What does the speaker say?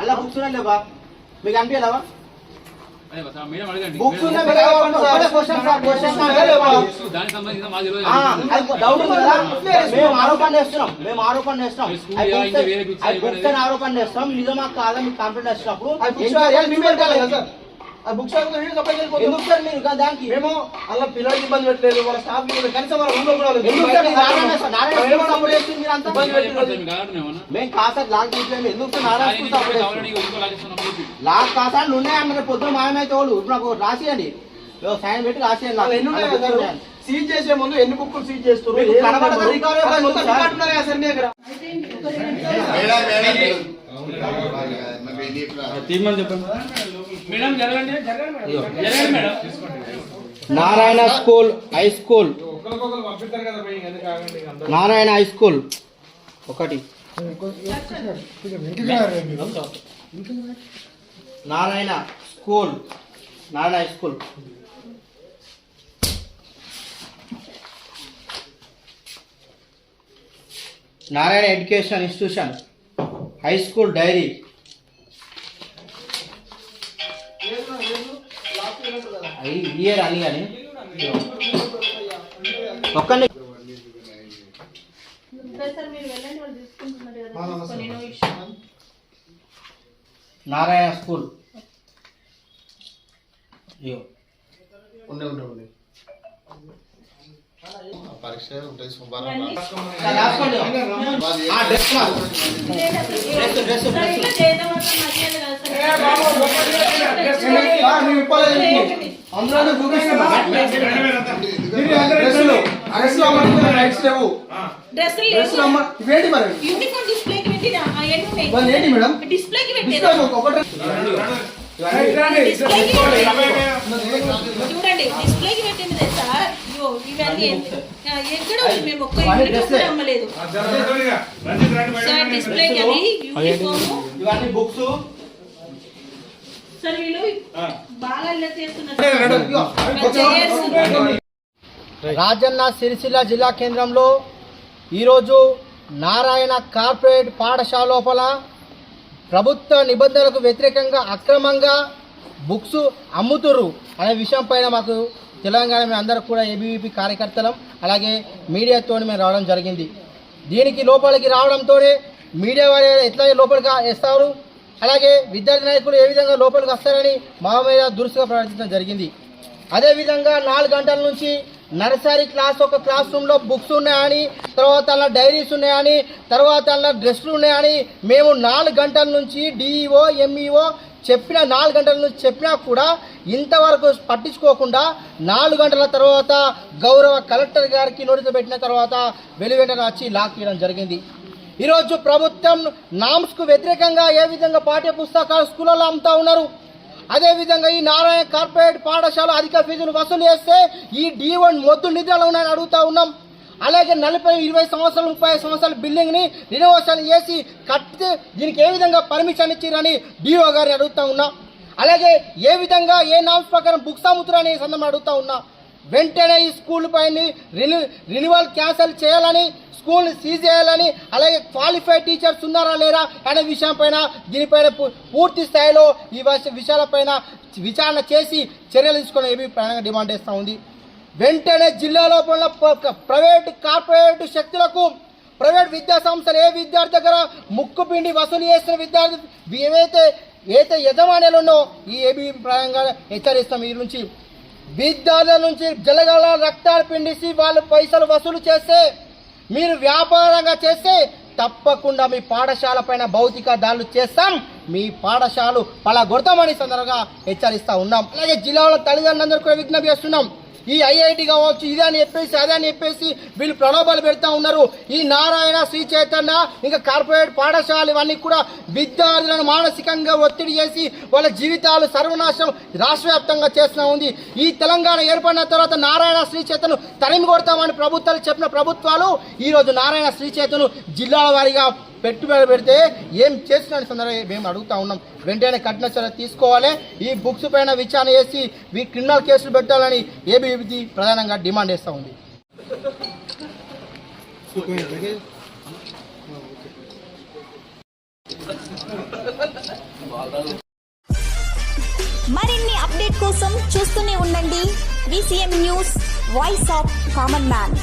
అలా. బుక్స్ ఉన్నాయి లేవా? మీకు అనిపించలేవా? బుక్స్? మేము ఆరోపణ చేస్తున్నాం. మేము ఆరోపణ చేస్తున్నాం. ఆరోపణ చేస్తాం నిజమా కాదా? మీకు కంప్లైంట్ వచ్చినప్పుడు ఆ సప్లై ఎందుకు సార్ మీరు దానికి? మేము అలా పిల్లలకి ఇబ్బంది పెట్టలేదు వాళ్ళ స్టాఫ్ కనీసం వాళ్ళ రూమ్లో కూడా లేదు. ఎందుకు సార్? మీరు నారాయణ సపోర్ట్ చేస్తుంది మీరు అంతా ఇబ్బంది పెట్టలేదు. మేము లాక్ ఎందుకు సార్? నారాయణ సపోర్ట్. లాక్ ఉన్నాయన్నారు పొద్దున మాయమైతే వాళ్ళు. ఇప్పుడు నాకు రాసియండి. ఏదో సైన్ పెట్టి రాసియండి వాళ్ళు ఎన్ని ఉన్నాయి కదా సార్? సీజ్ చేసే ముందు ఎన్ని బుక్కులు సీజ్ మొత్తం. రికార్డు ఉన్నాయా సార్? మీ దగ్గర మేడం. జరగండి Narayana school high school Narayana high school ఒకటి. Narayana school. Narayana high school Narayana education institution. High school diary. Year అని కానీ. ఒక్కనే సార్ మీరు వెళ్ళండి వాళ్ళు తీసుకుంటున్నారు కదా నేను ఇష్టం నారాయణ స్కూల్. అయ్యో ఉండే ఉండే ఉండే. పరీక్ష ఉంటుంది ఏంటి? అందులోనే డ్రెస్సులు. డ్రెస్సులు. అమ్మంటున్నారు రైట్స్ లేవు డ్రెస్సులు డ్రెస్సులు లేవు. అమ్మ ఇవేంటి మరి? యూనిఫామ్ డిస్ప్లేకి పెట్టిన? ఆ ఎన్ని ఉన్నాయి? ఇవన్నీ ఏంటి మేడం? డిస్ప్లేకి డిస్ప్లే పెట్టిన ఒక డ్రెస్ డిస్ప్లేకి పెట్టిన. చూడండి డిస్ప్లేకి పెట్టింది తెలుసా? ఇవన్నీ ఆ, ఎక్కడ ఉంది? మేము ఒక్క ఇవన్నీ యూనిఫామ్ డ్రెస్లే. కూడా అమ్మలేదు. సార్ డిస్ప్లేకి అది యూనిఫామ్. ఇవన్నీ బుక్స్. సార్ వీళ్ళు బాగా అల్లరి చేస్తున్నారు. చైర్స్ రాజన్న సిరిసిల్ల జిల్లా కేంద్రంలో ఈరోజు నారాయణ కార్పొరేట్ పాఠశాల లోపల ప్రభుత్వ నిబంధనలకు వ్యతిరేకంగా అక్రమంగా బుక్స్ అమ్ముతురు అనే విషయం పైన మాకు తెలంగాణ మేము అందరూ కూడా ఏబీవీపీ కార్యకర్తలం అలాగే మీడియాతో మేము రావడం జరిగింది. దీనికి లోపలికి రావడంతోనే మీడియా వారు ఎట్లా లోపలికి వేస్తారు అలాగే విద్యార్థి నాయకులు ఏ విధంగా లోపలికి వస్తారని మా మీద దురుసుగా ప్రవర్తించడం జరిగింది. అదేవిధంగా నాలుగు గంటల నుంచి నర్సరీ క్లాస్ ఒక క్లాస్ రూమ్లో బుక్స్ ఉన్నాయని తర్వాత అలా డైరీస్ ఉన్నాయని తర్వాత అలా డ్రెస్సులు ఉన్నాయని మేము నాలుగు గంటల నుంచి డిఈఓ ఎంఈఓ చెప్పిన నాలుగు గంటల నుంచి చెప్పినా కూడా ఇంతవరకు పట్టించుకోకుండా నాలుగు గంటల తర్వాత గౌరవ కలెక్టర్ గారికి నోటీసు పెట్టిన తర్వాత వెలువెంటనే వచ్చి లాక్ చేయడం జరిగింది. ఈరోజు ప్రభుత్వం నామ్స్కు వ్యతిరేకంగా ఏ విధంగా పాఠ్య పుస్తకాలు స్కూళ్ళలో అమ్ముతా ఉన్నారు? అదేవిధంగా ఈ నారాయణ కార్పొరేట్ పాఠశాల అధిక ఫీజులు వసూలు చేస్తే ఈ డి వన్ మొద్దు నిధులు ఉన్నాయని అడుగుతా ఉన్నాం. అలాగే నలభై ఇరవై సంవత్సరాలు ముప్పై సంవత్సరాల బిల్డింగ్ని రినోవేషన్ చేసి కట్టితే దీనికి ఏ విధంగా పర్మిషన్ ఇచ్చిరని డిఓ గారిని అడుగుతా ఉన్నా. అలాగే ఏ విధంగా ఏ నామ్స్ ప్రకారం బుక్స్ అమ్ముతారని సందర్భం అడుగుతా ఉన్నా. వెంటనే ఈ స్కూల్ పైన రిని రినివల్ క్యాన్సిల్ చేయాలని స్కూల్ సీజ్ చేయాలని అలాగే క్వాలిఫైడ్ టీచర్స్ ఉన్నారా లేరా అనే విషయం పైన దీనిపైన పూర్తి స్థాయిలో ఈ విషయాలపైన విచారణ చేసి చర్యలు తీసుకునే ఏమీ ప్రాణంగా డిమాండ్ చేస్తూ ఉంది. వెంటనే జిల్లాలో ఉన్న ప్రైవేట్ కార్పొరేట్ శక్తులకు ప్రైవేట్ విద్యా సంస్థలు ఏ విద్యార్థి దగ్గర ముక్కు పిండి వసూలు చేస్తున్న విద్యార్థి ఏవైతే ఏదైతే యజమానులు ఉన్నో ఈ ఏబీ ప్రాయంగా హెచ్చరిస్తాం. ఈ నుంచి విద్యార్థుల నుంచి జలగల రక్తాలు పిండిసి వాళ్ళు పైసలు వసూలు చేస్తే మీరు వ్యాపారంగా చేస్తే తప్పకుండా మీ పాఠశాల పైన భౌతిక దాడులు చేస్తాం. మీ పాఠశాలలు పలగొడతామని సందర్భంగా హెచ్చరిస్తా ఉన్నాం. అలాగే జిల్లాలో తల్లిదండ్రులందరూ కూడా విజ్ఞప్తి చేస్తున్నాం. ఈ ఐఐటి కావచ్చు ఇదే అని చెప్పేసి అదే అని చెప్పేసి వీళ్ళు ప్రలోభాలు పెడతా ఉన్నారు. ఈ నారాయణ శ్రీ చైతన్య ఇంకా కార్పొరేట్ పాఠశాల ఇవన్నీ కూడా విద్యార్థులను మానసికంగా ఒత్తిడి చేసి వాళ్ళ జీవితాలు సర్వనాశనం రాష్ట్ర వ్యాప్తంగా చేస్తూ ఉంది. ఈ తెలంగాణ ఏర్పడిన తర్వాత నారాయణ శ్రీ చైతన్యం తరిమి కొడతామని ప్రభుత్వాలు చెప్పిన ప్రభుత్వాలు ఈ రోజు నారాయణ శ్రీ చైతన్యం జిల్లాల వారీగా పెట్టుబడి పెడితే ఏం చేస్తున్నాడు సందర్భంగా మేము అడుగుతా ఉన్నాం. వెంటనే కఠిన చర్య తీసుకోవాలి. ఈ బుక్స్ పైన విచారణ చేసి వీ క్రిమినల్ కేసులు పెట్టాలని ఏబీవీపీ ప్రధానంగా డిమాండ్ చేస్తూ ఉంది. మరిన్ని అప్డేట్ కోసం చూస్తూనే ఉండండి. VCM news voice of common man.